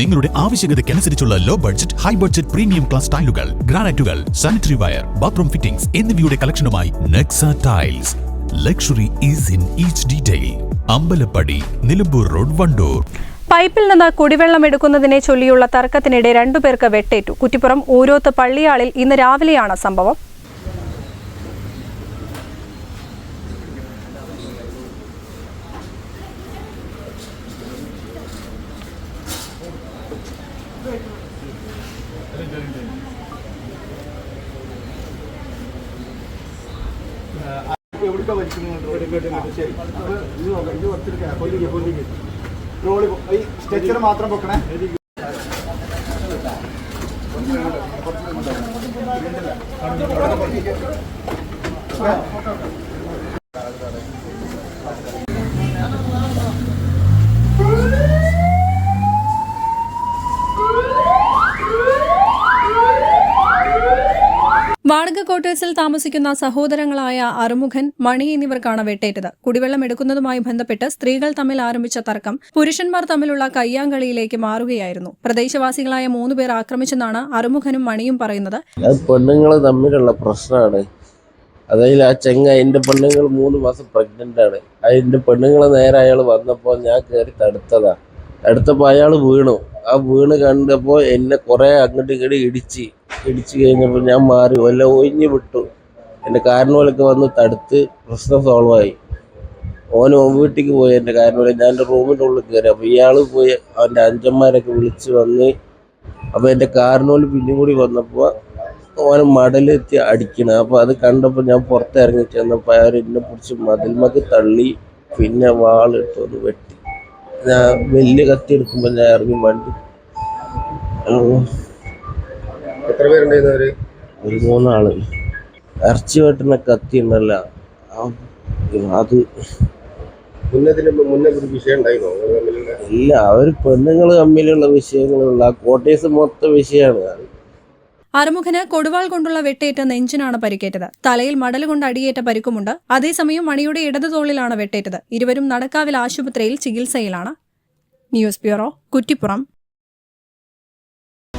നിങ്ങളുടെ ആവശ്യകതയ്ക്കനുസരിച്ചുള്ള low budget high budget premium class ടൈലുകൾ ഗ്രാനൈറ്റുകൾ സാനിറ്ററി വയർ ബാത്റൂം ഫിറ്റിംഗ്സ് എന്നിവയുടെ കളക്ഷനുമായി Nexa tiles luxury is in each detail Ambalappadi Nilambur road Wandoor. പൈപ്പിൽ നിന്ന് കുടിവെള്ളം എടുക്കുന്നതിനെ ചൊല്ലിയുള്ള തർക്കത്തിനിടെ രണ്ടുപേർക്ക് വെട്ടേറ്റു. കുറ്റിപ്പുറം ഊരോത്ത് പള്ളിയാളിൽ ഇന്ന് രാവിലെയാണ് സംഭവം. എവിടുക്ക വലിക്കുന്നത് ശരി അപ്പൊ ഇത് നോക്കാം ഇത് കുറച്ചെടുക്കാം പൊല്ലിക്ക് പൊല്ലിക്ക് ട്രോളി ഈ സ്ട്രെച്ചർ മാത്രം പൊക്കണേ വാടക ക്വാർട്ടേഴ്സിൽ താമസിക്കുന്ന സഹോദരങ്ങളായ അറുമുഖൻ മണി എന്നിവർക്കാണ് വെട്ടേറ്റത്. കുടിവെള്ളം എടുക്കുന്നതുമായി ബന്ധപ്പെട്ട് സ്ത്രീകൾ തമ്മിൽ ആരംഭിച്ച തർക്കം പുരുഷന്മാർ തമ്മിലുള്ള കയ്യാങ്കളിയിലേക്ക് മാറുകയായിരുന്നു. പ്രദേശവാസികളായ മൂന്നുപേർ ആക്രമിച്ചെന്നാണ് അറുമുഖനും മണിയും പറയുന്നത്. പെണ്ണുങ്ങൾ തമ്മിലുള്ള പ്രശ്നമാണ്. അതായത് ആ ചെങ്ങ എന്റെ പെണ്ണുങ്ങൾ മൂന്ന് മാസം പ്രഗ്നന്റ് ആണ്. അതിന്റെ പെണ്ണുങ്ങൾ നേരെ അയാൾ വന്നപ്പോൾ ഞാൻ കയറി തടുത്തതാ. തടുത്തപ്പോൾ അയാൾ വീണു. ആ വീണ് കണ്ടപ്പോൾ എന്നെ കുറേ അങ്ങോട്ട് ഇങ്ങോട്ട് ഇടിച്ച് ഇടിച്ച് കഴിഞ്ഞപ്പോൾ ഞാൻ മാറി വല്ല ഒഴിഞ്ഞു വിട്ടു. എന്റെ കാരണവലൊക്കെ വന്ന് തടുത്ത് പ്രശ്നം സോൾവ് ആയി. ഓൻ വീട്ടിലേക്ക് പോയി എന്റെ കാരണവല ഞാൻ എന്റെ റൂമിന്റെ ഉള്ളിൽ കയറി. അപ്പോൾ ഇയാൾ പോയി അവന്റെ അഞ്ചന്മാരൊക്കെ വിളിച്ച് വന്ന് അപ്പോൾ എന്റെ കാരണോൽ പിന്നെയും കൂടി വന്നപ്പോൾ ഓനെ മടലെത്തി അടിക്കണം. അപ്പോൾ അത് കണ്ടപ്പോൾ ഞാൻ പുറത്തിറങ്ങി ചെന്നപ്പോൾ അയാൾ എന്നെ പിടിച്ച് മതിൽമക്ക് തള്ളി പിന്നെ വാളിട്ട് ഒന്ന് വെട്ടി. ഞാൻ വലിയ കത്തി എടുക്കുമ്പോൾ ഞാൻ ഇറങ്ങി വണ്ടി. എത്ര പേരുണ്ടായിരുന്നു അവർ ഒരു മൂന്നാൾ. ഇറച്ചി വെട്ടുന്ന കത്തി ഉണ്ടല്ല അത് മുന്നതിന് മുന്നേ ഒരു വിഷയം ഉണ്ടായിരുന്നോ? നിങ്ങൾ തമ്മിലുള്ള ഇല്ല അവർ പെണ്ണുങ്ങൾ തമ്മിലുള്ള വിഷയങ്ങളുള്ള ആ കോട്ടേഴ്സ് മൊത്തം വിഷയമാണ് അത് അറുമുഖന് കൊടുവാൾ കൊണ്ടുള്ള വെട്ടേറ്റ നെഞ്ചിനാണ് പരിക്കേറ്റത്. തലയിൽ മടൽ കൊണ്ട് അടിയേറ്റ പരിക്കുമുണ്ട്. അതേസമയം മണിയുടെ ഇടതു തോളിലാണ് വെട്ടേറ്റത്. ഇരുവരും നടക്കാവിൽ ആശുപത്രിയിൽ ചികിത്സയിലാണ്. News bureau Kuttippuram.